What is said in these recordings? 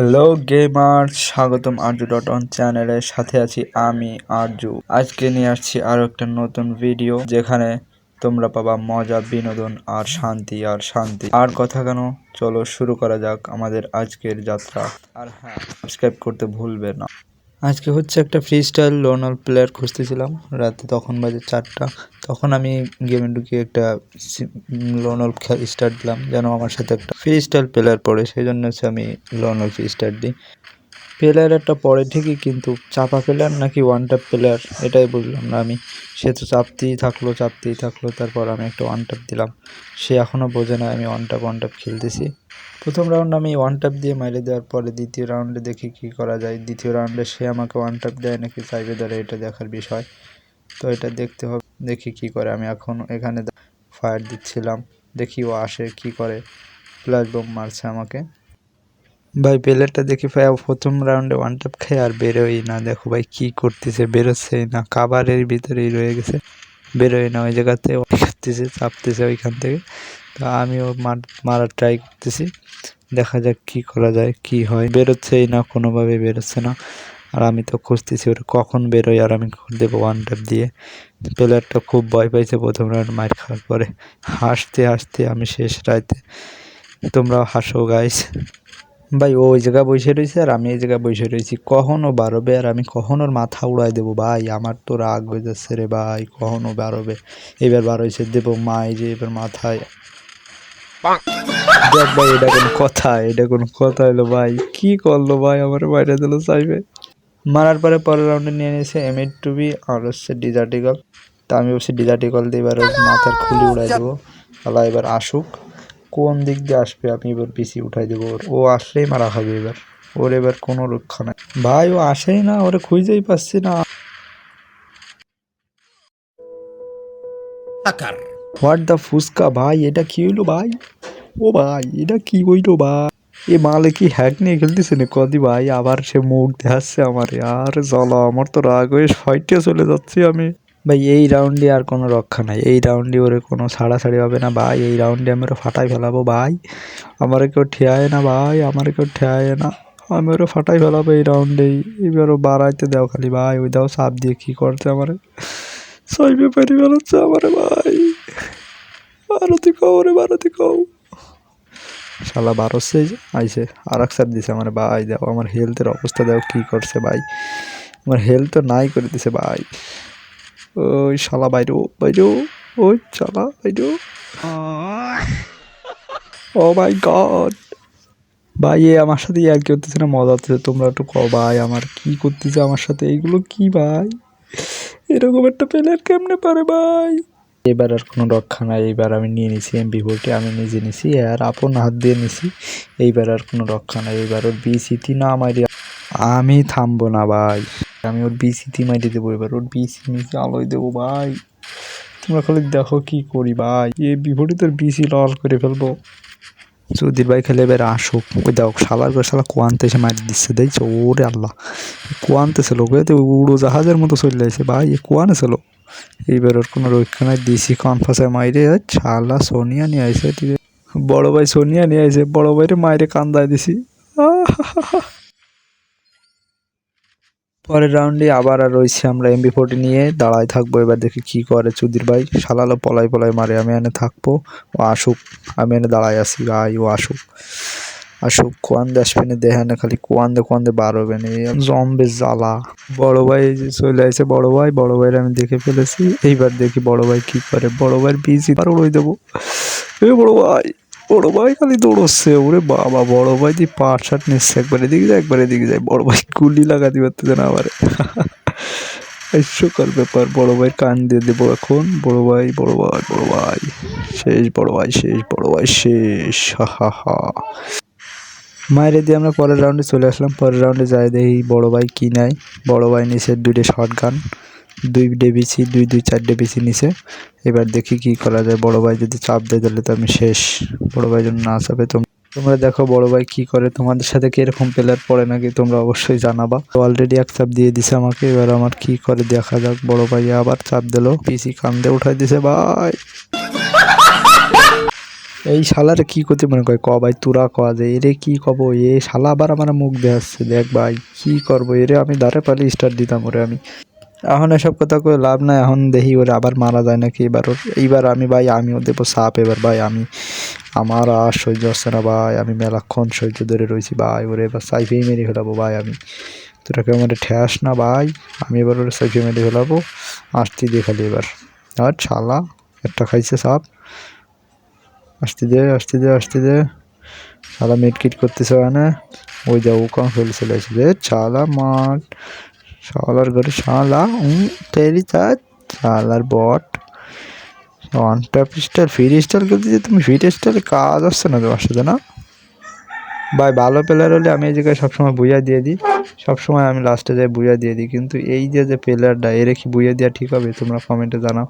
Hello gamer স্বাগতম Arzu dot on চ্যানেলের সাথে আছি আমি আরজু আজকে নিয়ে আসছি আরও একটা নতুন ভিডিও যেখানে তোমরা পাবা মজা, বিনোদন আর শান্তি আর শান্তি। আর কথা কেন? চলো শুরু করা যাক আমাদের আজকের যাত্রা। আর হ্যাঁ সাবস্ক্রাইব করতে ভুলবে না। আজকে হচ্ছে একটা ফ্রি স্টাইল লোনাল প্লেয়ার খুঁজতেছিলাম, রাতে তখন বাজে চারটা। তখন আমি গেমে ঢুকে একটা লোনাল স্টার্ট দিলাম, যেন আমার সাথে একটা ফ্রি স্টাইল প্লেয়ার পড়ে, সেই জন্য হচ্ছে আমি লোনাল ফ্রি স্টার্ট দিই। প্লেয়ার একটা পড়ে ঠিকই কিন্তু চাপা প্লেয়ার নাকি ওয়ান ট্যাপ প্লেয়ার এটাই বুঝলাম না আমি। সে তো চাপতেই থাকল চাপতেই থাকল, তারপর আমি একটা ওয়ান ট্যাপ দিলাম। সে এখনও বোঝে না আমি ওয়ান ট্যাপ ওয়ান ট্যাপ খেলতেছি। প্রথম রাউন্ড আমি ওয়ান ট্যাপ দিয়ে মাইরে দেওয়ার পরে দ্বিতীয় রাউন্ডে দেখি কি করা যায়। দ্বিতীয় রাউন্ডে সে আমাকে ওয়ান ট্যাপ দেয় নাকি চাইবে ধরে, এটা দেখার বিষয়। তো এটা দেখতে হবে, দেখি কি করে। আমি এখন এখানে ফায়ার দিচ্ছিলাম। দেখি ও আসে কি করে। প্লাস বোম মারছে আমাকে। ভাই প্লেয়ারটা দেখি ভাই প্রথম রাউন্ডে ওয়ান ট্যাপ খেয়ে আর বেরোই না। দেখো ভাই, কি করতেছে, বেরোচ্ছেই না। কাবারের ভিতরেই রয়ে গেছে, বেরোয় না। ওই জায়গাতে করতেছে চাপতেছে ওইখান থেকে। তো আমিও মার- মারার ট্রাই করতেছি। দেখা যাক কি করা যায়, কি হয়। বেরোচ্ছেই না, কোনোভাবে বেরোচ্ছে না। আর আমি তো খুঁজতেছি ওটা কখন বেরোয় আর আমি দেবো ওয়ান ট্যাপ দিয়ে। প্লেয়ারটা খুব ভয় পাইছে প্রথম রাউন্ড মার খাওয়ার পরে। হাসতে হাসতে আমি শেষ রাইতে। তোমরাও হাসো গাইস ভাই ও ওই জায়গায় বসে রয়েছে আর আমি এই জায়গায় বসে রয়েছি। কখন ও বাড়বে আর আমি কখন মাথা উড়াই দেবো। ভাই আমার তো রাগ হয়ে যাচ্ছে রে ভাই কখন ও বাড়বে এবার বার হয়েছে দেবো মাই যে এবার মাথায়। দেখ ভাই এটা কোনো কথা এটা কোনো কথা হলো ভাই। কি করল ভাই আমার বাইরে দিল চাইবে মারার পরে পরের রাউন্ডে নিয়ে নিয়েছে এম এইট টু বি আর হচ্ছে ডিজার্টিকল তা আমি বলছি ডিজার্টিকল দিয়ে এবার মাথার খুলি উড়াই দেবো। আল্লাহ এবার আসুক। কোন দিক দিয়ে আসবে আমি এবার পিসি উঠাই দেবো ওর। ও আসলেই মারা খাবে এবার। ওর এবার কোনো রক্ষা নাই। ভাই ও আসেই না ওরে খুঁজেই পাচ্ছি না। হোয়াট দ্য ফুচকা ভাই এটা কি হইল ভাই? ও ভাই এটা কি হইল ভাই? এ মালে কি হ্যাক নিয়ে খেলতেছে না কদি ভাই আবার সে মুখ দেখাচ্ছে আমার। আর জ্বালা আমার তো রাগ হয়ে ফাইটে চলে যাচ্ছি আমি। ভাই, এই রাউন্ডে আর কোনো রক্ষা নাই। এই রাউন্ডে ওরে কোনো ছাড়াছাড়ি হবে না, ভাই। এই রাউন্ডে আমি ওরে ফাটাই ফেলাবো, ভাই। আমার কেউ ঠেয়ায় না, ভাই। আমার কেউ ঠেয়ায় না। আমি ওরে ফাটাই ফেলাবো এই রাউন্ডেই এবারও বাড়াইতে দাও খালি, ভাই। ওই দাও সাপ দিয়ে কী করছে আমার? ছয় পেপারি বেরোচ্ছে আমার, ভাই। বারোতি কও রে বারোতি কও। শালা যে আইসে আর এক সার দিছে আমার, ভাই। দেখো আমার হেলথের অবস্থা, দেখো কী করছে, ভাই। আমার হেলথ তো নাই করে দিছে, ভাই। ওই শালা বাইরো বাইরো, ওই শালা বাইরো। Oh my God. ভাই, এ আমার সাথে আর কি হতেছে না, মজা হচ্ছে তোমরা একটু কও ভাই, আমার কি করতেছে আমার সাথে? এইগুলো কি ভাই? এরকম একটা প্লেয়ার কেমনে পারে ভাই? এবার আর কোনো রক্ষা নাই এইবার আমি নিয়ে নিছি এমপি ফোরটি আমি নিজে নিছি, আর আপন হাত দিয়ে নিছি। এইবার আর কোনো রক্ষা নাই, এবার ওর বিসিটি না মারি আমি থামবো না ভাই। আমি ওর বিসিটি মারি দেবো এবার। ওর বিসি নিচে আলোয় দেবো, ভাই। তোমরা খালি দেখো কি করি, ভাই। এ বিপরীত তোর বিসি লাল করে ফেলব। সুধীর ভাই খেলে এবার আসুক। ওই দেখো, শালার করে শালা কোয়ান্তে এসে মারি দিচ্ছে, দেখছ? ওরে আল্লাহ। কোয়ান্তে ছিল, ওকে তো উড়ো জাহাজের মতো চলে আসে, ভাই। এ কোয়ানে ছিল। এইবার ওর কোনো রক্ষা নাই। দিছি কনফাসে মাইরে শালা সোনিয়া নিয়ে আইসে। ঠিক। বড় ভাই সোনিয়া নিয়ে আইসে, বড় ভাইরে মাইরে কান্দায় দিছি। পরের রাউন্ডে আবার আর রয়েছে আমরা এমবি ফোর্টি নিয়ে। দাঁড়ায় থাকব, এবার দেখি কি করে চুদির ভাই। সালালো পলাই পলাই মারে, আমি এনে থাকব। ও আসুক, আমি এনে দাঁড়ায় আছি ভাই ও আসুক। আসুক কোয়ান আসবে না দেখে না, খালি কোয়ান্দে কোয়ান্দে কোয়ান বার হবে না। জম্বে জ্বালা। বড় ভাই চলে আসে, বড় ভাই, বড় ভাইয়ের আমি দেখে ফেলেছি। এইবার দেখি বড় ভাই কি করে, বড় ভাইয়ের বিজি আর উড়াই দেবো। এ বড় ভাই। বড় ভাই খালি দৌড়চ্ছে, ওরে বাবা, বড় ভাই দিয়ে পাট শার্ট নিচ্ছে, একবার এদিকে যায়, একবার এদিকে যায়, বড় ভাই গুলি লাগাতে পারতেছে না আবার হাস্যকর ব্যাপার, বড় ভাই কান দিয়ে দেবো এখন, বড় ভাই বড় ভাই বড় ভাই, শেষ, বড় ভাই, শেষ, বড় ভাই, শেষ, হা হা মায়ের দিয়ে আমরা পরের রাউন্ডে চলে আসলাম, পরের রাউন্ডে যাই দেখি বড় ভাই কি নাই বড় ভাই নিচের দুইটা শর্ট গান দুই ডেবিসি, দুই দুই, চার ডেবিসি নিচে এবার দেখি কি করা যায়। বড় ভাই যদি চাপ দেয় তাহলে তো আমি শেষ। বড় ভাই জন্য না চাপে তোম তোমরা দেখো বড় ভাই কি করে। তোমাদের সাথে কি এরকম প্লেয়ার পড়ে নাকি তোমরা অবশ্যই জানাবা। অলরেডি এক চাপ দিয়ে দিছে আমাকে। এবার আমার কি করে দেখা যাক। বড় ভাই আবার চাপ দিলো। পিসি কান্দে উঠাই দিছে ভাই। এই শালারে কি করতে মনে করে? ক ভাই, তোরা ক যে, এরে কি কব এ শালা আবার আমার মুখ দেখাচ্ছে। দেখ ভাই, কি করব? এরে আমি দাঁড়ে পালি স্টার্ট দিতাম ওরে আমি। এখন এসব কথা করে লাভ নাই, এখন দেখি ওরে আবার মারা যায় নাকি। এবার ওর এইবার আমি ভাই আমি আমিও দেবো সাপ এবার ভাই, আমি আমার আর সহ্য হচ্ছে না ভাই, আমি মেলাক্ষণ সহ্য ধরে রয়েছি ভাই, ওরে এবার সাইফেই মেরে ফেলাবো ভাই আমি। তোরা কেউ আমার ঠেস না ভাই, আমি এবার ওরে সাইফে মেরে ফেলাবো। আসতি দেখালি এবার। আর ছালা একটা খাইছে সাপ। আসতে দে আসতে দে আসতে দে। শালা মিটকিট করতেছে মানে ওই যা ওখান ফেলে চলে চালা মাঠ। শালার ঘরে শালা উম তেরি তার শালার বট। One tap style, free style করতে যে তুমি ফ্রি স্টাইলে কাজ আসছে না তোমার সাথে, না? ভাই, ভালো প্লেয়ার হলে আমি এই জায়গায় সবসময় বুঝা দিয়ে দিই। সবসময় আমি লাস্টে যাই বুঝা দিয়ে দিই। কিন্তু এই যে যে প্লেয়ারটা এর কি বুঝা দেওয়া ঠিক হবে? তোমরা কমেন্টে জানাও।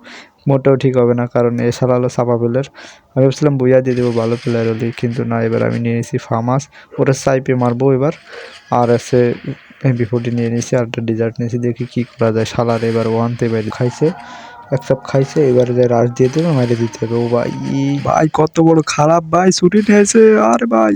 মোটেও ঠিক হবে না, কারণ এ সালা হলো সাপা প্লেয়ার আমি ভাবছিলাম বুঝা দিয়ে দেবো ভালো প্লেয়ার হলে, কিন্তু না, এবার আমি নিয়ে নিয়েছি ফার্মাস ওটা সাইপে মারবো এবার। আর এসে এমপি ফোরটি নিয়ে নিয়েছি আর একটা ডিজার্ট নিয়েছি, দেখি কী করা যায়। সালার এবার ওয়ানতে বাইরে খাইছে। এক সব খাইছে, এবারে যে রাশ দিয়ে দেবে মাইরে দিতে হবে। ও ভাই ভাই, কত বড় খারাপ ভাই, ছুটি নিয়েছে। আর ভাই।